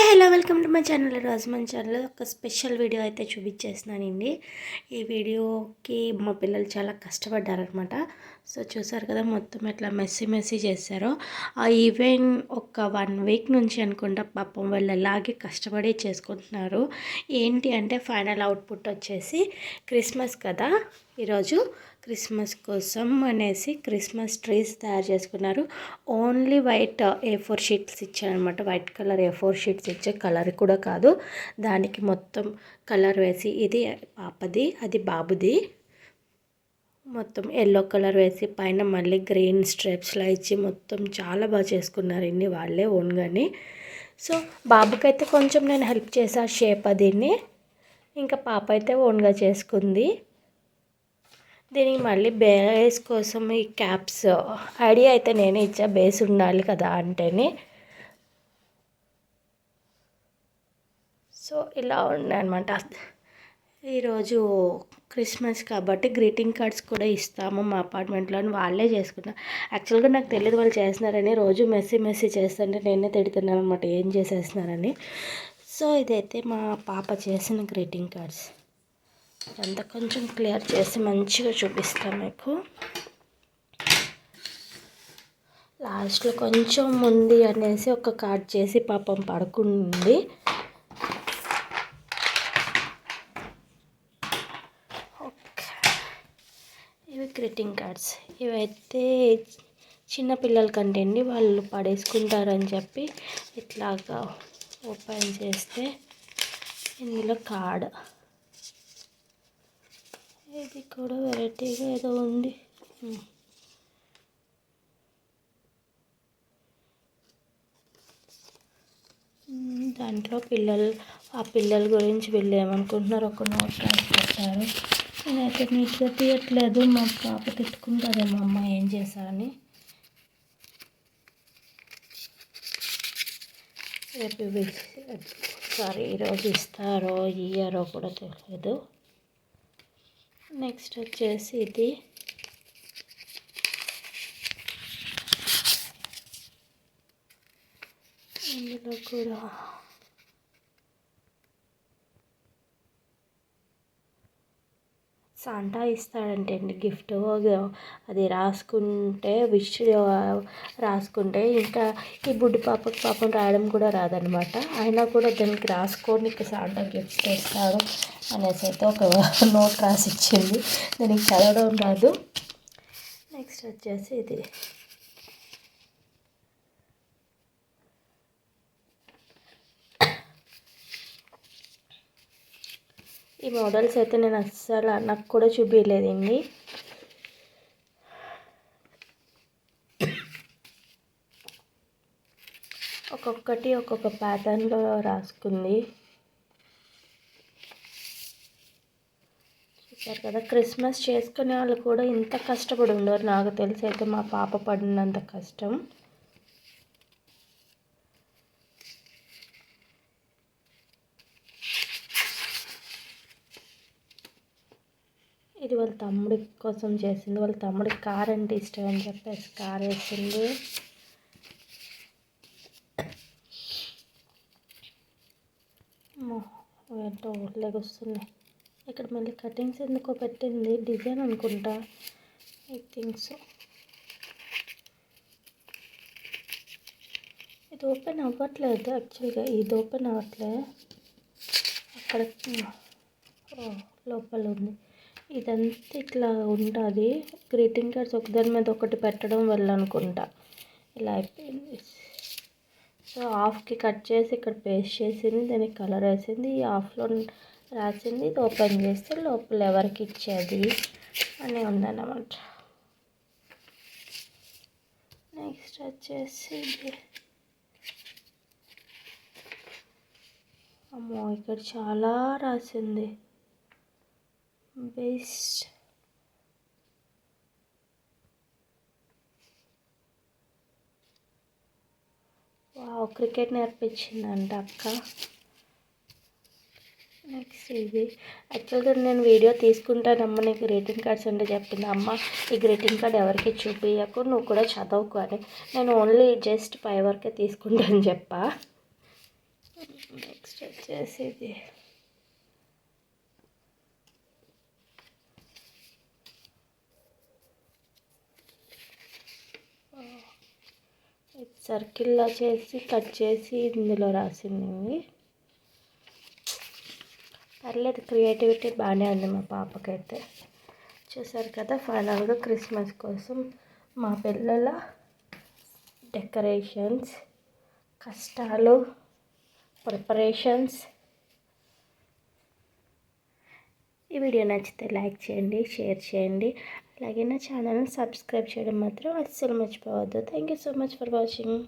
Hi hello welcome to my channel రోజు మన channel. ఒక స్పెషల్ వీడియో అయితే చూపించేస్తున్నానండి. ఈ వీడియోకి మా పిల్లలు చాలా కష్టపడ్డారనమాట సో చూసారు కదా మొత్తం ఎట్లా మెస్సీ మెస్సీ చేశారో. ఆ ఈవెంట్ ఒక వన్ వీక్ నుంచి అనుకుంటా పాపం వాళ్ళు అలాగే కష్టపడి చేసుకుంటున్నారు. ఏంటి అంటే ఫైనల్ అవుట్పుట్ వచ్చేసి క్రిస్మస్ కదా. ఈరోజు క్రిస్మస్ కోసం అనేసి క్రిస్మస్ ట్రీస్ తయారు చేసుకున్నారు. Only white A four sheets ఇచ్చారనమాట white colour A four sheets ఇచ్చే కలర్ కూడా కాదు. దానికి మొత్తం కలర్ వేసి ఇది పాపది అది బాబుది. మొత్తం ఎల్లో కలర్ వేసి పైన మళ్ళీ గ్రీన్ స్ట్రెప్స్లా ఇచ్చి మొత్తం చాలా బాగా చేసుకున్నారు ఇన్ని వాళ్ళే ఓన్గానే సో బాబుకైతే కొంచెం నేను హెల్ప్ చేసా షేప్ అదిని. ఇంకా పాప అయితే ఓన్గా చేసుకుంది. దీనికి మళ్ళీ బేస్ కోసం ఈ క్యాప్స్ ఐడియా అయితే నేనే ఇచ్చా బేస్ ఉండాలి కదా అంటేనే. సో ఇలా అనమాట ఈరోజు క్రిస్మస్ కాబట్టి గ్రీటింగ్ కార్డ్స్ కూడా ఇస్తాము మా అపార్ట్మెంట్లో వాళ్ళే చేసుకున్నాం యాక్చువల్గా నాకు తెలియదు వాళ్ళు చేస్తున్నారని రోజు మెస్సీ మెస్సీ చేస్తుంటే నేనే తిడుతున్నాను అనమాట ఏం చేసేస్తున్నారని. సో ఇదైతే మా పాప చేసిన గ్రీటింగ్ కార్డ్స్. అంతా కొంచెం క్లియర్ చేసి మంచిగా చూపిస్తాం మీకు. లాస్ట్లో కొంచెం ఉంది అనేసి ఒక కార్డ్ చేసి పాపం పడుకుంది. Greeting cards. ఇవైతే చిన్న పిల్లలకంటే అండి వాళ్ళు పడేసుకుంటారని చెప్పి ఇట్లాగా ఓపెన్ చేస్తే ఇందులో కార్డ్. ఇది కూడా వెరైటీగా ఏదో ఉంది. దాంట్లో పిల్లలు ఆ పిల్లల గురించి వీళ్ళు ఏమనుకుంటున్నారు ఒక నోట్ రాసి పెట్టారు. నేనైతే నీట్గా తీయట్లేదు. మా పాప తిట్టుకుంటుందేమో అమ్మ ఏం చేశారని. రేపు సారీ ఈరోజు ఇస్తారో ఇయ్యారో కూడా తెలియదు నెక్స్ట్ వచ్చేసి ఇది. ఇందులో కూడా సాంటా ఇస్తాడంటే అండి గిఫ్ట్ అది రాసుకుంటే విష్ రాసుకుంటే ఇంకా ఈ బుడ్డి పాపకి పాపం రాయడం కూడా రాదనమాట అయినా కూడా దానికి రాసుకొని సాంటా గిఫ్ట్ ఇస్తాడు అనేసి అయితే ఒక నోట్ రాసి ఇచ్చింది దానికి చదవడం రాదు. నెక్స్ట్ వచ్చేసి ఇది. ఈ మోడల్స్ అయితే నేను అస్సలు నాకు కూడా చూపించలేదండి ఒక్కొక్కటి ఒక్కొక్క ప్యాటర్న్లో రాసుకుంది. చూసారు కదా క్రిస్మస్ చేసుకునే వాళ్ళు కూడా ఇంత కష్టపడి ఉండరు. నాకు తెలిసి అయితే మా పాప పడినంత కష్టం. ఇది వాళ్ళ తమ్ముడి కోసం చేసింది. వాళ్ళ తమ్ముడికి కార్ అంటే ఇష్టం అని చెప్పేసి కార్ వేసింది. ఏంటో వస్తున్నాయి ఇక్కడ మళ్ళీ కటింగ్స్ ఎందుకో పెట్టింది? డిజైన్ అనుకుంటా. ఐ థింక్ సో ఇది ఓపెన్ అవ్వట్లేదు యాక్చువల్గా. ఇది ఓపెన్ అవ్వట్లేదు అక్కడ లోపల ఉంది. ఇదంతా ఇట్లా ఉంటుంది. గ్రీటింగ్ కార్డ్స్ ఒకదాని మీద ఒకటి పెట్టడం వల్ల అనుకుంటా. ఇలా అయిపోయింది. సో హాఫ్కి కట్ చేసి ఇక్కడ పేస్ట్ చేసింది దానికి కలర్ వేసింది ఈ హాఫ్లో రాసింది ఇది ఓపెన్ చేస్తే లోపల ఎవరికి ఇచ్చేది అని ఉందన్నమాట. నెక్స్ట్ వచ్చేసి అమ్మో ఇక్కడ చాలా రాసింది. బెస్ట్ వావ్ క్రికెట్ నేర్పించిందంట అక్క. నెక్స్ట్ ఇది. యాక్చువల్గా నేను వీడియో తీసుకుంటానమ్మ నీకు గ్రీటింగ్ కార్డ్స్ అంటే చెప్పింది అమ్మ ఈ గ్రీటింగ్ కార్డ్ ఎవరికి చూపించకు నువ్వు కూడా చదవకు అని. నేను ఓన్లీ జస్ట్ ఫైవ్ వరకే తీసుకుంటాను చెప్పా. నెక్స్ట్ వచ్చేసి ఇది. సర్కిల్లా చేసి కట్ చేసి ఇందులో రాసింది పర్లేదు క్రియేటివిటీ బాగానే ఉంది మా పాపకైతే. చూసారు కదా ఫైనల్గా క్రిస్మస్ కోసం మా పిల్లల డెకరేషన్స్ కష్టాలు ప్రిపరేషన్స్ ఈ వీడియో నచ్చితే లైక్ చేయండి షేర్ చేయండి. అలాగే నా ఛానల్ని సబ్స్క్రైబ్ చేయడం మాత్రం అస్సలు మర్చిపోవద్దు. Thank you so much for watching